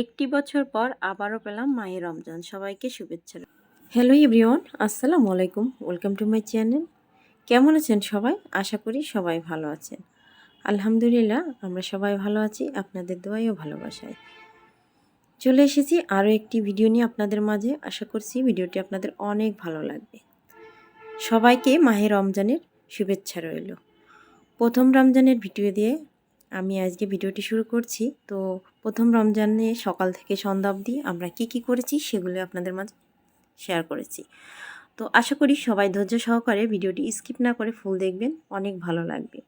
একটি বছর পর আবারও পেলাম মাহে রমজান। সবাইকে শুভেচ্ছা। হ্যালো এভরিওয়ান, আসসালামু আলাইকুম। Welcome to my channel. কেমন আছেন সবাই? আশা করি সবাই ভালো আছেন। আলহামদুলিল্লাহ, আমরা সবাই ভালো আছি, আপনাদের দোয়াইও ভালোবাসায়। চলে এসেছি আরও একটি ভিডিও নিয়ে আপনাদের মাঝে। আশা করছি ভিডিওটি আপনাদের অনেক ভালো লাগবে। সবাইকে মাহে রমজানের শুভেচ্ছা রইল। প্রথম রমজানের ভিডিও দিয়ে আমি আজকে ভিডিওটি শুরু করছি। তো প্রথম রমজানে সকাল থেকে সন্ধ্যা অবধি আমরা কি কি করেছি সেগুলো আপনাদের মাঝে শেয়ার করেছি। তো আশা করি সবাই ধৈর্য সহকারে ভিডিওটি স্কিপ না করে ফুল দেখবেন, অনেক ভালো লাগবে।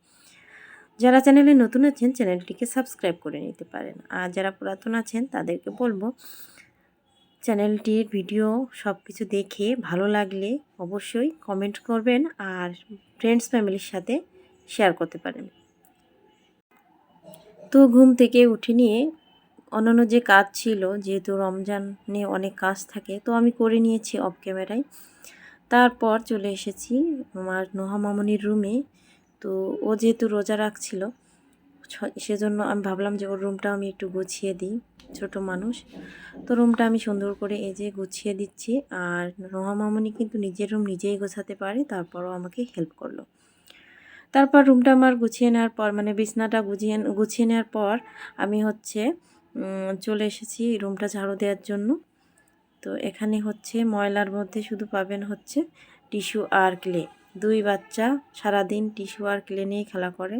যারা চ্যানেলে নতুন আছেন চ্যানেলটিকে সাবস্ক্রাইব করে নিতে পারেন। আর যারা পুরাতন আছেন, তাদেরকে বলব চ্যানেলটির ভিডিও সব কিছু দেখে ভালো লাগলে অবশ্যই কমেন্ট করবেন আর ফ্রেন্ডস ফ্যামিলির সাথে শেয়ার করতে পারেন। তো ঘুম থেকে উঠে নিয়ে অন্যান্য যে কাজ ছিল, যেহেতু রমজানে অনেক কাজ থাকে, তো আমি করে নিয়েছি অফ ক্যামেরায় তারপর চলে এসেছি আমার নোহা মামনির রুমে তো ও যেহেতু রোজা রাখছিল সেজন্য আমি ভাবলাম যে ওর রুমটা আমি একটু গুছিয়ে দিই, ছোট মানুষ। তো রুমটা আমি সুন্দর করে এই যে গুছিয়ে দিচ্ছি, আর নোহা মামনি কিন্তু নিজের রুম নিজেই গোছাতে পারে, তারপরও আমাকে হেল্প করল। তারপর রুমটা আমার গুছিয়ে নেওয়ার পর মানে বিছনাটা গুছিয়ে গুছিয়ে নেওয়ার পর, আমি হচ্ছে চলে এসেছি রুমটা ঝাড়ু দেওয়ার জন্য। তো এখানে হচ্ছে ময়লার মধ্যে শুধু পাবেন হচ্ছে টিস্যু আর ক্লে। দুই বাচ্চা সারাদিন টিস্যু আর ক্লে নিয়ে খেলা করে।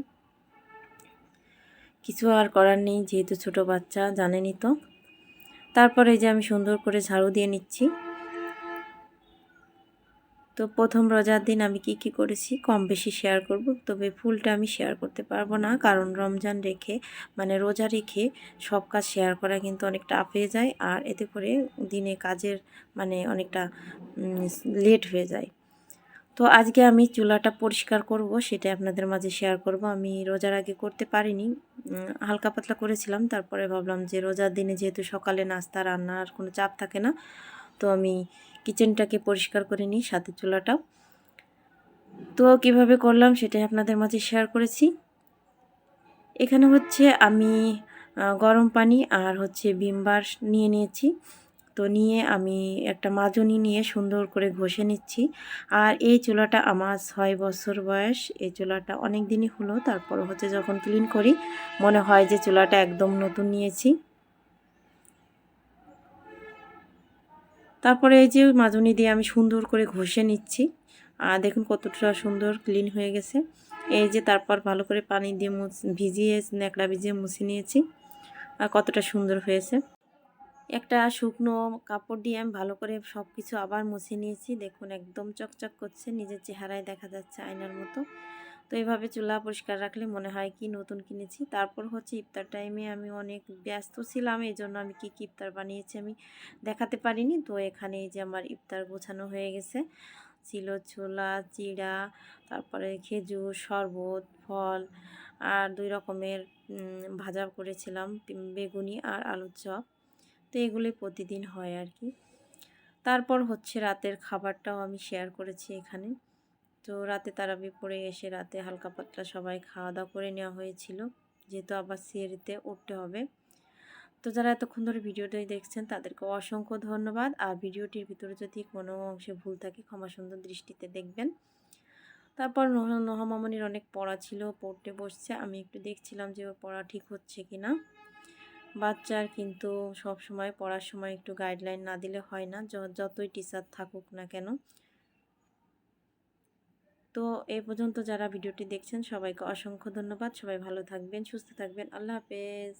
কিছু আর করার নেই, যেহেতু ছোট বাচ্চা জানেনি তো। তারপরে যে আমি সুন্দর করে ঝাড়ু দিয়ে নিচ্ছি। তো প্রথম রোজার দিন আমি কি কি করেছি? কম বেশি শেয়ার করব। তবে ফুলটা আমি শেয়ার করতে পারব না। কারণ রমজান রেখে মানে রোজা রেখে সব কাজ শেয়ার করা কিন্তু অনেকটা আপে যায়। আর এতে করে দিনে কাজের মানে অনেকটা লেট হয়ে যায়। তো আজকে আমি চুলাটা পরিষ্কার করব। সেটা আপনাদের মাঝে শেয়ার করব। আমি রোজার আগে করতে পারিনি। হালকা পাতলা করেছিলাম। তারপরে ভাবলাম যে রোজার দিনে যেহেতু সকালে নাস্তা, রান্নার কোনো চাপ থাকে না, তো আমি কিচেনটাকে পরিষ্কার করে নিই, সাথে চুলাটাও তো কীভাবে করলাম সেটাই আপনাদের মাঝে শেয়ার করেছি। এখানে হচ্ছে আমি গরম পানি আর হচ্ছে বিমবার নিয়ে নিয়েছি। তো নিয়ে আমি একটা মাজনি নিয়ে সুন্দর করে ঘষে নিচ্ছি। আর এই চুলাটা আমার ছয় বছর বয়স। এই চুলাটা অনেক দিনই হলো। তারপর হচ্ছে যখন ক্লিন করি, মনে হয় যে চুলাটা একদম নতুন নিয়েছি। তারপরে এই যে মাজুনি দিয়ে আমি সুন্দর করে ঘষে নিচ্ছি। আর দেখুন কতটা সুন্দর ক্লিন হয়ে গেছে। এই যে তারপর ভালো করে পানি দিয়ে ভিজিয়ে ন্যাকড়া ভিজিয়ে মুছে নিয়েছি। আর কতটা সুন্দর হয়েছে। একটা শুকনো কাপড় দিয়ে আমি ভালো করে সব কিছু আবার মুছে নিয়েছি। দেখুন একদম চকচক করছে। নিজের চেহারায় দেখা যাচ্ছে আয়নার মতো। তো এইভাবে চুলা পরিষ্কার রাখলে মনে হয় কি নতুন কিনেছি। তারপর হচ্ছে ইফতার টাইমে আমি অনেক ব্যস্ত ছিলাম এই জন্য আমি কী কী ইফতার বানিয়েছি আমি দেখাতে পারিনি। তো এখানে এই যে আমার ইফতার গোছানো হয়ে গেছে। ছিল ছোলা, চিড়া, তারপরে খেজুর, শরবত, ফল আর দুই রকমের ভাজা করেছিলাম বেগুনি আর আলুর চপ। তো এগুলি প্রতিদিন হয় আর কি। তারপর হচ্ছে রাতের খাবারটাও আমি শেয়ার করেছি এখানে। তো রাতে তারাবি পড়ে এসে রাতে হালকা পাতলা সবাই খাওয়া দাওয়া করে নেওয়া হয়েছিল। যেহেতু আবার সিয়ারিতে উঠতে হবে। তো যারা এতক্ষণ ধরে ভিডিওটি দেখছেন, তাদেরকে অসংখ্য ধন্যবাদ। আর ভিডিওটির ভিতরে যদি কোনো অংশে ভুল থাকে, ক্ষমা সুন্দর দৃষ্টিতে দেখবেন। তারপর নহমামনির অনেক পড়া ছিল, পড়তে বসছে। আমি একটু দেখছিলাম যে ওর পড়া ঠিক হচ্ছে কি না বাচ্চার কিন্তু সব সময় পড়ার সময় একটু গাইডলাইন না দিলে হয় না। যতই টিচার থাকুক না কেন। তো এ পর্যন্ত যারা ভিডিওটি দেখছেন, সবাইকে অসংখ্য ধন্যবাদ। সবাই ভালো থাকবেন, সুস্থ থাকবেন। আল্লাহ হাফেজ।